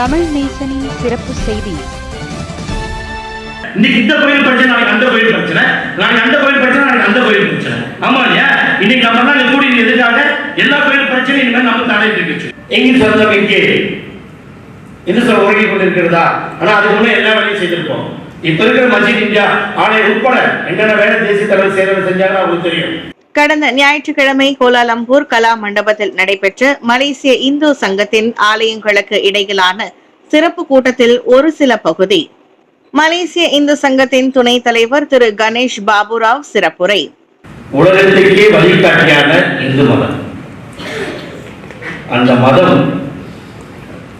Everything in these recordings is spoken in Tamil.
தமிழ் நேசனின் சிறப்பு செய்தி. இன்னைக்கு இந்த கோயில் பிரச்சனை நாளைக்கு அந்த கோயில் பிரச்சனை நாளைக்கு அந்த கோயில் பிரச்சனை நாளைக்கு அந்த கோயில் பிரச்சனை. ஆமா இல்லையா? இன்னைக்கு நம்ம தான் கூடி எதுக்காக? எல்லா கோயில் பிரச்சனையும் இனிமேல் நமக்கு தலையிட்டு இருக்கு எங்கே சொந்தம் எங்கே என்ன சொல்ல உறங்கி கொண்டிருக்கிறதா? ஆனா அதுக்கு முன்னே எல்லா வேலையும் செய்திருப்போம். இப்ப இருக்கிற மஜித் இந்தியா ஆணையர் உட்பட என்னென்ன வேலை தேசிய தலைவர் சேவை செஞ்சாங்க அவங்களுக்கு தெரியும். கடந்த ஞாயிற்றுக்கிழமை கோலாலம்பூர் கலா மண்டபத்தில் நடைபெற்ற மலேசிய இந்து சங்கத்தின் ஆலயங்களுக்கு இடையிலான சிறப்பு கூட்டத்தில் ஒரு சில பகுதி. மலேசிய இந்து சங்கத்தின் துணைத் தலைவர் திரு கணேஷ் பாபுராவ் சிறப்புரை. உலகத்திற்கே வழிகாட்டியான இந்து மதம். அந்த மதம்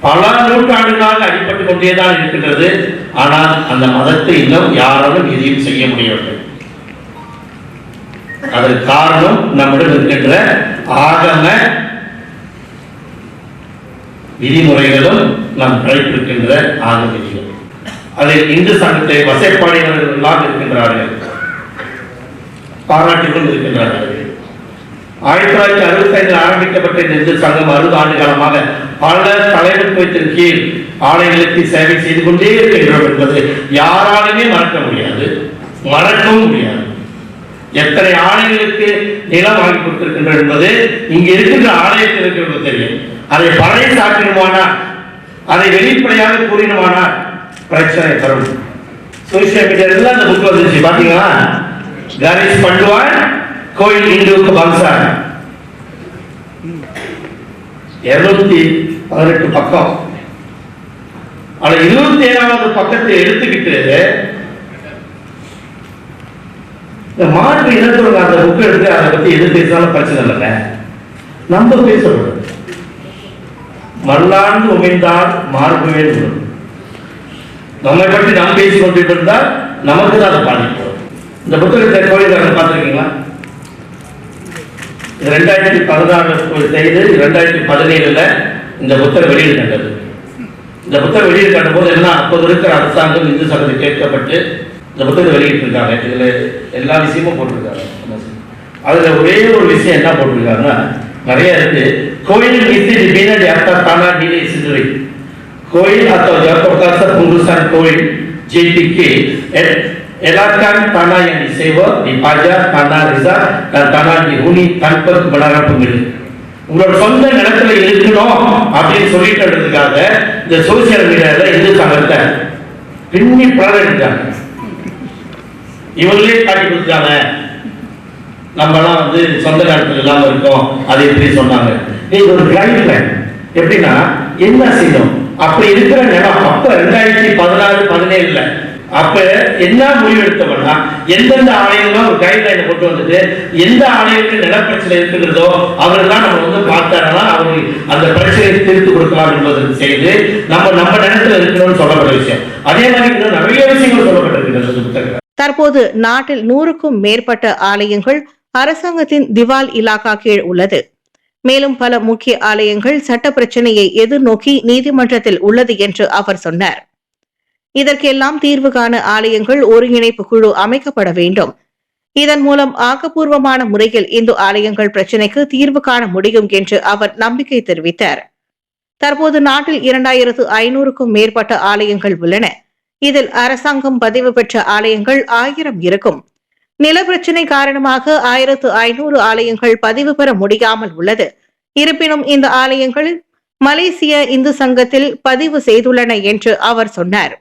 பல நூற்றாண்டுகளாக அடிபட்டு கொண்டேதான் இருக்கின்றது. ஆனால் அந்த மதத்தை இன்னும் யாராலும் எதையும் செய்ய முடியவில்லை. அதற்கு காரணம் நம்மிடம் இருக்கின்ற ஆகம விதிமுறைகளும் நாம் கடைபிடிக்கின்ற ஆகம விதிகள் அதில் இந்து சங்கத்தை வசைப்பாடினர்களாக இருக்கின்றார்கள். பாராட்டிகளும் இருக்கின்றார்கள். ஆயிரத்தி தொள்ளாயிரத்தி அறுபத்தி ஐந்தில் ஆரம்பிக்கப்பட்ட இந்த இந்து சங்கம் அறுபது ஆண்டு காலமாக பல தலைமைத்துவத்தின் கீழ் ஆலயங்களுக்கு சேவை செய்து கொண்டே இருக்கின்றோம் என்பது யாராலுமே மறக்க முடியாது. மறக்கவும் முடியாது. எத்தனை ஆலயங்களுக்கு நிலம் வாங்கி கொடுத்திருக்கின்றோம் என்பது இங்கே இருக்கின்ற ஆலயத்திற்கு இருக்கிறவங்களுக்கு தெரியும். அதை பழைய சாற்றினுமானால் அதை வெளிப்படையாக கூறினுமானால் பிரச்சனை தரும் சோசியல் மீடியாவில் அந்த புக் வந்துச்சு பாத்தீங்களா கணேஷ் பண்டுவான் கோயில் இந்துவுக்கு பங்சான் இருநூத்தி பதினெட்டு பக்கம். ஆனால் இருபத்தி ஏழாவது பக்கத்தை எடுத்துக்கிட்டு இந்த மாற்று இனத்தோட அந்த புக் எடுத்து அதை பத்தி எது பேசினாலும் பிரச்சனை இல்லைங்க. நம்ம பேசக்கூடாது மல்லாண்டு உமைந்தால் மார்புவே விடும் நம்மை பற்றி நாம் பேசிக் கொண்டிருந்தால் நமக்கு தான் அதை பாதிப்போம் இந்த புத்தகத்தை கோயில்காரன் பார்த்துருக்கீங்களா? ரெண்டாயிரத்தி பதினாறு செய்து ரெண்டாயிரத்தி பதினேழுல இந்த புத்தகம் வெளியில் கண்டது. இந்த புத்தகம் வெளியில் கண்டபோது என்ன அப்போது இருக்கிற அரசாங்கம் இந்து சங்கத்தை கேட்கப்பட்டு இந்த புத்தகம் வெளியிட்டிருக்காங்க. இதில் எல்லா விஷயமும் போட்டிருக்காரு. அதுல ஒரே ஒரு விஷயம் என்ன போட்டிருக்காருன்னா நிறைய இருக்கு. கோயில் இசை மீனடி யாத்தா தானா டிலே சிந்துரை கோயில் atau Jatuh புருஷன் கோயில் koil JPK El- Elakan tanah yang disewa, dipajak, tanah rizal dan tanah dihuni tanpa kebenaran pemilik. உங்களோட சொந்த நிலத்துல இருக்கணும் அப்படின்னு சொல்லிட்டு இந்த சோசியல் மீடியால இந்து சங்கத்தை பின்னி எடுத்தாங்க. இவங்களே காட்டி கொடுத்தாங்க நம்மலாம் வந்து சொந்த நிலத்துல இல்லாம இருக்கோம். அது எப்படி சொன்னாங்க? இது ஒரு கைட் லைன் எப்படின்னா என்ன செய்யணும் அப்படி இருக்கிற நிலம் அப்ப ரெண்டாயிரத்தி பதினாறு பதினேழுல அப்ப என்ன முடிவு எடுத்தோம்னா எந்தெந்த ஆணையங்களும் ஒரு கைட்லைனை கொண்டு வந்துட்டு எந்த ஆணையத்துக்கு நிலப்பிரச்சனை இருக்குங்கிறதோ தான் நம்ம வந்து பார்த்தாங்கன்னா அவங்க அந்த பிரச்சனையை தீர்த்து கொடுக்கலாம் என்பது செய்து நம்ம நம்ம நிலத்துல இருக்கணும்னு சொல்லப்பட்ட விஷயம். அதே மாதிரி இன்னும் நிறைய விஷயங்கள் சொல்லப்பட்டிருக்கிறது புத்தகங்கள். தற்போது நாட்டில் நூறுக்கும் மேற்பட்ட ஆலயங்கள் அரசாங்கத்தின் திவால் இலாகா கீழ் உள்ளது. மேலும் பல முக்கிய ஆலயங்கள் சட்ட பிரச்சனையை எதிர்நோக்கி நீதிமன்றத்தில் உள்ளது என்று அவர் சொன்னார். இதற்கெல்லாம் தீர்வு காண ஆலயங்கள் ஒருங்கிணைப்பு குழு அமைக்கப்பட வேண்டும். இதன் மூலம் ஆக்கப்பூர்வமான முறையில் இந்து ஆலயங்கள் பிரச்சினைக்கு தீர்வு காண முடியும் என்று அவர் நம்பிக்கை தெரிவித்தார். தற்போது நாட்டில் இரண்டாயிரத்து ஐநூறுக்கும் மேற்பட்ட ஆலயங்கள் உள்ளன. இதில் அரசாங்கம் பதிவு பெற்ற ஆலயங்கள் ஆயிரம் இருக்கும். நில பிரச்சினை காரணமாக ஆயிரத்து ஐநூறு ஆலயங்கள் பதிவு பெற முடியாமல் உள்ளது. இருப்பினும் இந்த ஆலயங்கள் மலேசிய இந்து சங்கத்தில் பதிவு செய்துள்ளன என்று அவர் சொன்னார்.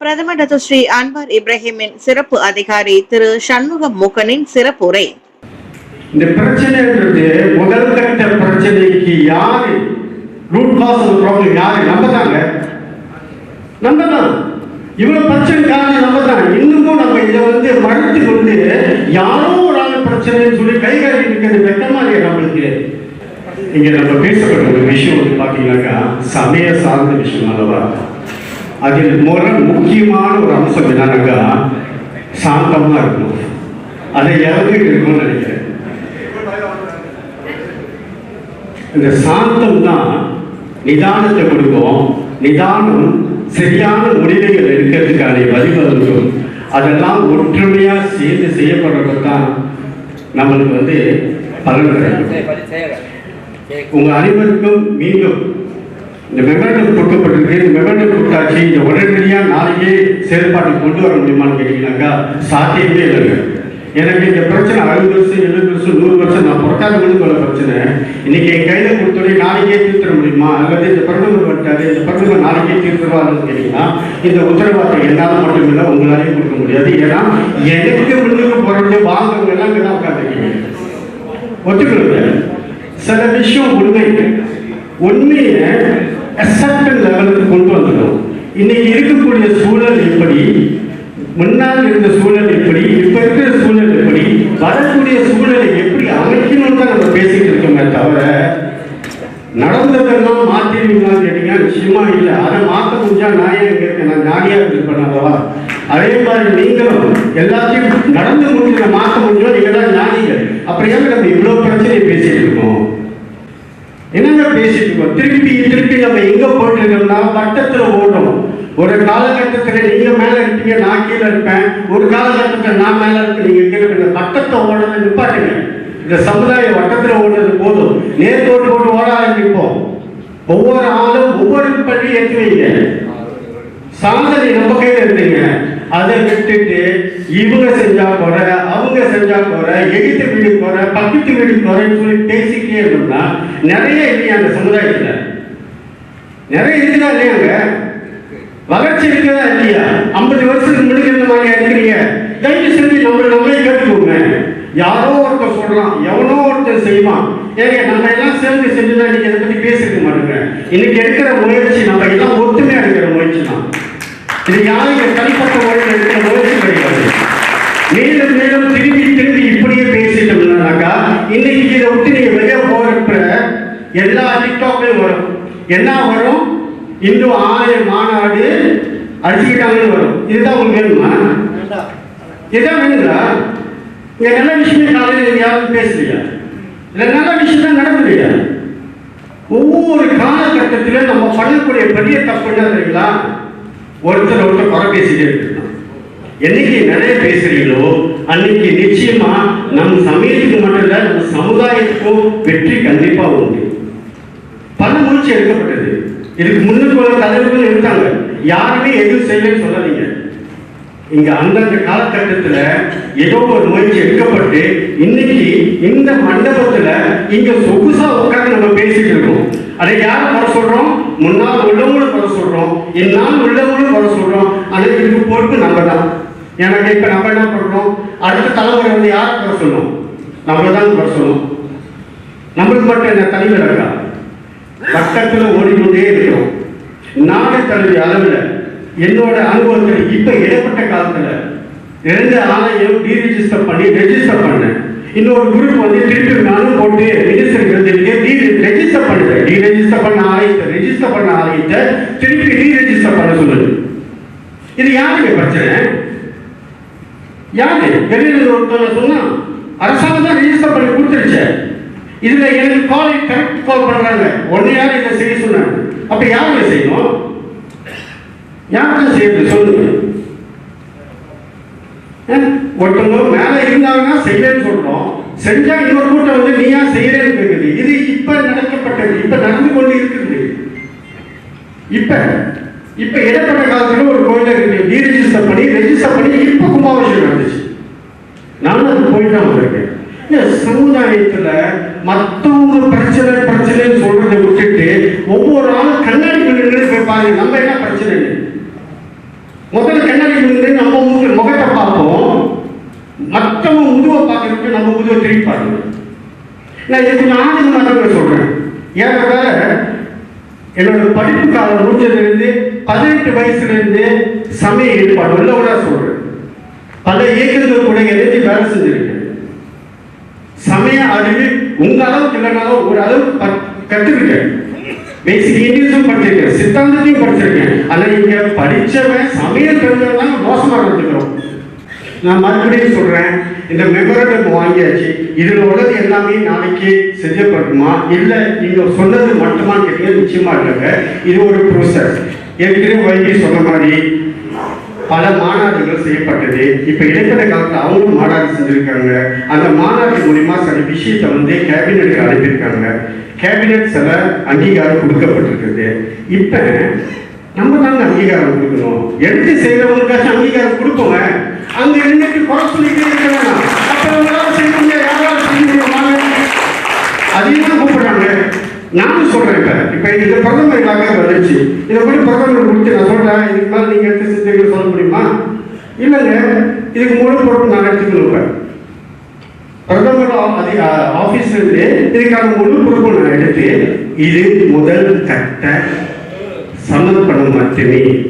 பிரதமர் டாக்டர் ஸ்ரீ அன்வார் இப்ராஹிமின் சிறப்பு அதிகாரி திரு சண்முகம் மூக்கனின் சிறப்புரை இந்த பிரச்சனை முதல் கட்ட பிரச்சனைக்கு யாரு ரூட் காஸ் ப்ராப்ளம் யாரு? நம்பதாங்க நம்பதான் இவ்வளோ இவ்வளவு பிரச்சனை காரணம் நம்ம தான். இன்னமும் நம்ம இதை வந்து மறுத்து கொண்டு யாரோ ஒரு ஆள் பிரச்சனைன்னு சொல்லி கை காட்டி இருக்கிறது வெட்டமா நம்மளுக்கு? இங்க நம்ம பேசப்பட்ட ஒரு விஷயம் வந்து பாத்தீங்கன்னாக்கா சமய சார்ந்த விஷயம் அல்லவா? அதில் முறை முக்கியமான ஒரு அம்சம் என்னன்னாக்கா சாந்தமா இருக்கும் அதை இறந்துட்டு இருக்கும்னு நினைக்கிறேன். இந்த சாந்தம் தான் நிதானத்தை கொடுக்கும். நிதானம் சரியான முடிவுகள் எடுக்கிறதுக்கான வழிவகுக்கும் அதெல்லாம் ஒற்றுமையா சேர்ந்து செய்யப்படுறது தான் நம்மளுக்கு வந்து பலன் கிடைக்கும் உங்க அனைவருக்கும் மீண்டும் இந்த மெமரண்டம் கொடுக்கப்பட்டிருக்கு. இந்த மெமரண்டம் கொடுத்தாச்சு. இந்த உடனடியாக நாளைக்கே செயல்பாட்டுக்கு கொண்டு வர முடியுமான்னு கேட்டீங்கன்னாக்கா சாத்தியமே இல்லைங்க. எனக்கு இந்த பிரச்சனை அறுபது வருஷம் எழுபது வருஷம் நூறு வருஷம் நான் பிறக்காதவங்களுக்கு உள்ள பிரச்சனை. இன்னைக்கு என் கையில கொடுத்தோடனே நாளைக்கே தீர்த்திட முடியுமா? அல்லது இந்த பிரதமர் வந்துட்டாரு இந்த பிரதமர் நாளைக்கே தீர்த்திடுவாருன்னு கேட்டீங்கன்னா இந்த உத்தரவாதம் என்னால் மட்டும் இல்லை உங்களாலையும் கொடுக்க முடியாது. ஏன்னா எனக்கு முன்னுக்கு போறது வாங்குறவங்க எல்லாம் இங்கே தான் உட்காந்துருக்கீங்க ஒத்துக்கிறது சில விஷயம் உண்மை. உண்மையை அசப்டன் லெவலுக்கு கொண்டு வந்துடும். இன்னைக்கு இருக்கக்கூடிய சூழல் எப்படி? முன்னால் இருந்த சூழல் எப்படி இப்ப இருக்கிற சூழல் எப்படி வரக்கூடிய சூழலை எப்படி அமைக்கணும்னு தான் நம்ம பேசிட்டு இருக்கோமே தவிர நடந்ததெல்லாம் மாற்றிடுவீங்களான்னு கேட்டீங்கன்னா நிச்சயமா இல்லை. அதை மாற்ற முடிஞ்சா நான் ஏன் இருக்கேன்? நான் ஞானியா இருப்பேன் அல்லவா? அதே மாதிரி நீங்களும் எல்லாத்தையும் நடந்து முடிஞ்சதை மாற்ற முடிஞ்சோ நீங்க தான் ஞானிகள். அப்புறம் ஏன் நம்ம இவ்வளவு பிரச்சனையை பேசிட்டு இருக்கோம்? என்னங்க பேசிட்டு இருக்கோம்? திருப்பி திருப்பி நம்ம எங்க போயிட்டு இருக்கோம்னா வட்டத்துல ஓடுறோம். ஒரு காலகட்டத்தில் நீங்க மேல இருப்பீங்க நான் கீழே இருப்பேன். ஒரு காலகட்டத்தில் நான் மேல இருப்பேன் நீங்க கீழே இருப்பீங்க. வட்டத்தை ஓடுறது நிப்பாட்டுங்க. இந்த சமுதாய வட்டத்தில் ஓடுறது போதும். நேர்கோட்டு போட்டு ஓட ஆரம்பிப்போம். ஒவ்வொரு ஆளும் ஒவ்வொரு பள்ளி ஏற்றி வைங்க சாதனை நம்ம கையில் இருந்தீங்க அதை விட்டுட்டு இவங்க செஞ்சா குறை அவங்க செஞ்சா குறை எகித்த வீடு குறை பக்கத்து வீடு குறைன்னு சொல்லி பேசிக்கிட்டே இருந்தோம்னா நிறைய இல்லையா அந்த சமுதாயத்தில்? நிறைய இருக்குதா இல்லையாங்க வளர்ச்சி இருக்குதா இல்லையா? ஐம்பது வருஷத்துக்கு முன்னாடி மாதிரி இருக்கிறீங்க? தயவு செஞ்சு நம்ம நம்மளே கேட்டுக்கோங்க. யாரோ ஒருத்தர் சொல்லலாம் எவனோ ஒருத்தர் செய்வான். ஏங்க நம்ம எல்லாம் சேர்ந்து செஞ்சுதான் இன்னைக்கு இதை பத்தி பேசிருக்க மாட்டேங்க. இன்னைக்கு எடுக்கிற முயற்சி நம்ம எல்லாம் ஒத்துமையா எடுக்கிற முயற்சி தான். இது யாரும் இங்க தனிப்பட்ட முறையில் எடுக்கிற முயற்சி கிடையாது. மேலும் மேலும் திரும்பி திரும்பி இப்படியே பேசிட்டோம்னாக்கா இன்னைக்கு இதை விட்டு நீங்க வெளியே போறப்ப எல்லா டிக்டாக்லையும் வரும். என்ன வரும்? இன்னும் ஆலய மாநாடு அடிச்சுக்கிட்டாங்கன்னு வரும். இதுதான் உங்களுக்கு வேணுமா? இதுதான் வேணுங்களா? இங்க நல்ல விஷயமே காலையில் யாரும் பேசுறியா இல்லை நல்ல விஷயம் தான் நடக்கலையா ஒவ்வொரு காலகட்டத்திலும் நம்ம பண்ணக்கூடிய பெரிய தப்பு என்ன தெரியுங்களா? ஒருத்தர் ஒருத்தர் குறை பேசிட்டே இருக்கணும் என்னைக்கு நிறைய பேசுறீங்களோ அன்னைக்கு நிச்சயமா நம் சமயத்துக்கு மட்டும் இல்லை நம்ம சமுதாயத்துக்கும் வெற்றி கண்டிப்பாக உண்டு. பல முயற்சி எடுக்கப்பட்டது. இதுக்கு முன்னுக்கு உள்ள தலைவர்கள் இருக்காங்க. யாருமே எதுவும் செய்யலன்னு சொல்லாதீங்க. இங்க அந்தந்த காலகட்டத்துல ஏதோ ஒரு முயற்சி எடுக்கப்பட்டு இன்னைக்கு இந்த மண்டபத்துல இங்க சொகுசா உட்காந்து நம்ம பேசிட்டு இருக்கோம். அதை யாரை குறை சொல்றோம்? முன்னால் உள்ளவங்களும் குறை சொல்றோம். இந்நாள் உள்ளவங்களும் குறை சொல்றோம். ஆனா இதுக்கு பொறுப்பு நம்ம தான் எனக்கு இப்ப நம்ம என்ன பண்றோம்? அடுத்த தலைமுறை வந்து யாரை குறை சொல்லணும் நம்ம தான் குறை சொல்லணும் நம்மளுக்கு மட்டும் என்ன தலைவர் இருக்கா? பக்கத்துல ஓடிக்கொண்டே இருக்கிறோம். நாடு தழுவிய அளவில் என்னோட அனுபவத்தில் இப்போ இடைப்பட்ட காலத்தில் ரெண்டு ஆலையும் டீரெஜிஸ்டர் பண்ணி ரெஜிஸ்டர் பண்ணேன். இன்னொரு குரூப் வந்து திருப்பி நானும் போட்டு மினிஸ்டர் எழுதிருக்கே டீ ரெஜிஸ்டர் பண்ணுறேன் டீ ரெஜிஸ்டர் பண்ண ஆலயத்தை ரெஜிஸ்டர் பண்ண ஆலயத்தை திருப்பி டீ ரெஜிஸ்டர் பண்ண சொல்லுது இது யாருங்க பிரச்சனை? யாரு? வெளியில் ஒருத்தவங்க சொன்னா அரசாங்கம் தான் ரெஜிஸ்டர் பண்ணி கொடுத்துருச்சு. இதுல எனக்கு கால் கரெக்ட் கால் பண்றாங்க. ஒன்னு யார் இதை செய்ய சொன்னாங்க. அப்ப யாருங்க செய்யணும்? யாருங்க செய்யறது? சொல்லுங்க. ஒருத்தவங்க மேல இருந்தாங்கன்னா செய்யலன்னு சொல்றோம். செஞ்சா இன்னொரு கூட்டம் வந்து நீ ஏன் செய்யறேன்னு கேட்குது இது இப்ப நடக்கப்பட்டது. இப்ப நடந்து கொண்டு இருக்குது. இப்ப இப்ப இடப்பட்ட காலத்துல ஒரு கோயில இருக்கு டீ ரெஜிஸ்டர் பண்ணி ரெஜிஸ்டர் பண்ணி இப்ப கும்பாபிஷேகம் நடந்துச்சு. நானும் அது போயிட்டு தான் வந்திருக்கேன். இந்த சமுதாயத்துல மத்தவங்க பிரச்சனை பிரச்சனைன்னு சொல்றதை விட்டுட்டு ஒவ்வொரு ஆளும் கண்ணாடி முன்னாடி போய் பாருங்க நம்ம என்ன பிரச்சனை? முதல்ல கண்ணாடி முன்னாடி நம்ம முக முகத்தை பார்ப்போம். மற்றவங்க முதுவை பார்க்கறதுக்கு நம்ம முதுவை திருப்பி நான் இதுக்கு நானும் மற்றவங்க சொல்றேன். ஏறத்தாழ என்னோட படிப்பு காலம் முடிஞ்சதுலேருந்து பதினெட்டு வயசுலேருந்து சமய ஏற்பாடு உள்ளவனா சொல்றேன். பல இயக்கங்கள் கூட எழுதி வேலை செஞ்சிருக்கேன் சமய அறிவு உங்க அளவுக்கு இல்லைனாலும் ஒரு அளவுக்கு கத்துக்கிட்டேன் பேசிக் இங்கிலீஷும் படிச்சிருக்கேன். சித்தாந்தத்தையும் படிச்சிருக்கேன். ஆனா இங்க படிச்சவன் சமையல் தெரிஞ்சவன் மோசமாக மோசமா நடந்துக்கிறோம். நான் மறுபடியும் சொல்றேன் இந்த மெமரண்டம் வாங்கியாச்சு. இதில் உள்ளது எல்லாமே நாளைக்கு செய்யப்படுமா? இல்லை நீங்கள் சொன்னது மட்டுமா கேட்டீங்க நிச்சயமா இல்லைங்க. இது ஒரு ப்ரோசஸ் ஏற்கனவே வைகை சொன்ன மாதிரி பல மாநாடுகள் செய்யப்பட்டது. இப்ப இடைப்பட்ட காலத்துல அவங்களும் மாநாடு செஞ்சிருக்காங்க. அந்த மாநாடு மூலியமா சில விஷயத்தை வந்து கேபினெட்டுக்கு அனுப்பியிருக்காங்க. கேபினெட் சில அங்கீகாரம் கொடுக்கப்பட்டிருக்குது. இப்ப நம்ம தாங்க அங்கீகாரம் கொடுக்கணும். எடுத்து செய்யறவங்களுக்காச்சும் அங்கீகாரம் கொடுப்போங்க. அங்க இருந்துட்டு குறை சொல்லிட்டு இருக்க வேணாம் அப்ப உங்களால செய்ய முடியாது. யாரால செய்ய அதையும் கூப்பிடுறாங்க. நானும் சொல்றேன் இப்ப. இப்ப இந்த பிரதமர் எல்லாமே வந்துச்சு இதை போய் பிரதமர் முடிச்சு நான் சொல்றேன். இதுக்கு மேலே நீங்க எடுத்து செஞ்சீங்கன்னு சொல்ல முடியுமா? இல்லைங்க. இதுக்கு முழு பொறுப்பு நான் எடுத்துக்கணும் பிரதமர் ஆ- ஆபீஸ்ல இருந்து இதுக்கான முழு பொறுப்பு நான் எடுத்து இது முதல் கட்ட சமர்ப்பணம் மட்டுமே.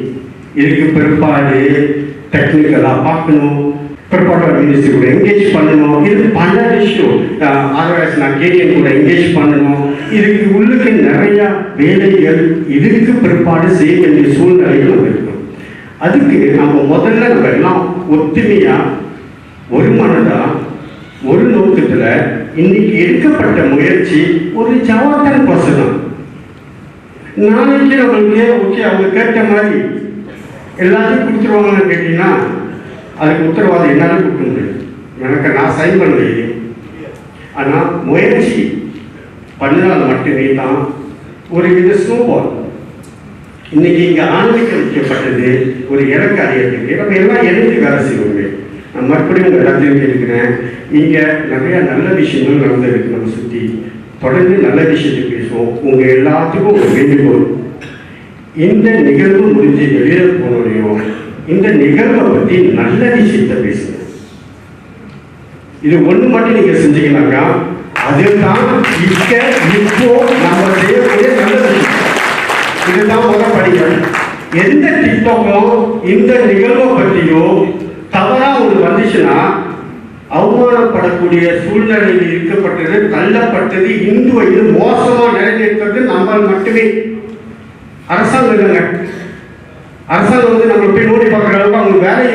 இதுக்கு பிற்பாடு டெக்னிக்கலா பார்க்கணும். பிற்பாடு மினிஸ்டர் கூட என்கேஜ் பண்ணணும். இது பல விஷயம். ஆர்எஸ் நான் கேடிஎன் கூட என்கேஜ் பண்ணணும். இதுக்கு உள்ளுக்கு நிறைய வேலைகள் இதுக்கு பிற்பாடு செய்ய வேண்டிய சூழ்நிலைகள் நம்ம இருக்கும். அதுக்கு நம்ம முதல்ல நம்ம எல்லாம் ஒத்துமையா ஒரு மனதா ஒரு நோக்கத்துல இன்னைக்கு எடுக்கப்பட்ட முயற்சி ஒரு ஜவாத்தன் பர்சன் தான் நாளைக்கு நம்மளுக்கு ஓகே அவங்க கேட்ட மாதிரி எல்லாத்தையும் கொடுத்துருவாங்கன்னு கேட்டீங்கன்னா அதுக்கு உத்தரவாதம் என்னால் கொடுக்க முடியாது. எனக்கு நான் சைன் பண்ண ஆனால் முயற்சி பண்ணால் மட்டுமே தான் ஒரு வித ஸ்னோபால் இன்னைக்கு இங்க ஆன்மீக வைக்கப்பட்டது ஒரு இலக்கு அடையிறதுக்கு நம்ம எல்லாம் எழுந்து வேலை செய்வோங்க நான் மறுபடியும் உங்க எல்லாத்தையும் கேட்கிறேன் இங்க நிறைய நல்ல விஷயங்கள் நடந்திருக்கு நம்ம சுத்தி. தொடர்ந்து நல்ல விஷயத்தை பேசுவோம். உங்க எல்லாத்துக்கும் ஒரு வேண்டுகோள். இந்த நிகழ்வு முடிஞ்சு வெளியில போனோடையும் இந்த நிகழ்வை பற்றி நல்ல விஷயத்தை பேசுங்க இது ஒன்று மட்டும் நீங்கள் செஞ்சீங்கன்னாக்கா அதுதான் இக்க இப்போ நம்ம செய்யக்கூடிய நல்லது. இதுதான் முதல் படிகள். எந்த திட்டமோ இந்த நிகழ்வை பற்றியோ தவறா ஒரு வந்துச்சுன்னா அவமானப்படக்கூடிய சூழ்நிலையில் இருக்கப்பட்டது தள்ளப்பட்டது இந்துவை இது மோசமா நிறைவேற்றது நம்ம மட்டுமே. அரசாங்கங்க அரசாங்கம் வந்து நம்ம போய் நோடி பார்க்குற அளவுக்கு அவங்க வேலை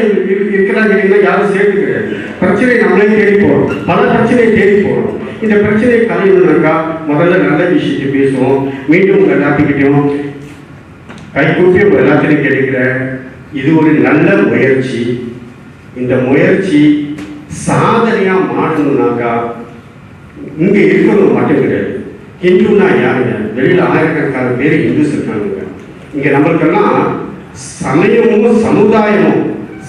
இருக்கிறாங்க யாரும் சேர்த்து கிடையாது. பிரச்சனை நம்மளே தேடி போறோம். பல பிரச்சனையை தேடி போறோம். இந்த பிரச்சனையை கலையணும்னாக்கா முதல்ல நல்ல விஷயத்தை பேசுவோம். மீண்டும் உங்க எல்லாத்துக்கிட்டையும் கைகூப்பி உங்க எல்லாத்திலையும் கேட்கிறேன் இது ஒரு நல்ல முயற்சி. இந்த முயற்சி சாதனையா மாறணும்னாக்கா இங்க இருக்கிறவங்க மட்டும் கிடையாது. ஹிந்துனா யாருங்க? வெளியில ஆயிரக்கணக்கான பேர் இந்துஸ் இருக்காங்க. இங்க நம்மளுக்கெல்லாம் சமயமும் சமுதாயமும்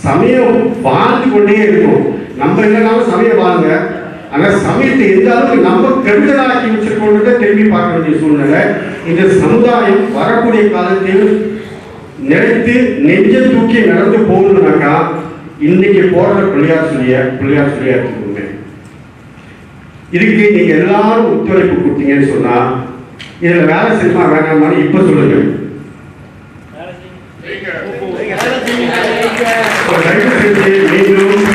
சமயம் வாழ்ந்து கொண்டே இருக்கும். நம்ம இல்லைனாலும் சமயம் வாழுங்க. ஆனா சமயத்தை எந்த அளவுக்கு நம்ம கெடுதலாக்கி வச்சிருக்கோன்றதை திரும்பி பார்க்க வேண்டிய சூழ்நிலை. இந்த சமுதாயம் வரக்கூடிய காலத்தில் நினைத்து நெஞ்ச தூக்கி நடந்து போகணும்னாக்கா இன்னைக்கு போடுற பிள்ளையார் சொல்லிய பிள்ளையார் சொல்லியா இதுக்கு நீங்க எல்லாரும் ஒத்துழைப்பு கொடுத்தீங்கன்னு சொன்னா இதுல வேலை செய்யணுமா வேணாமான்னு இப்ப சொல்லுங்க. நீங்களும்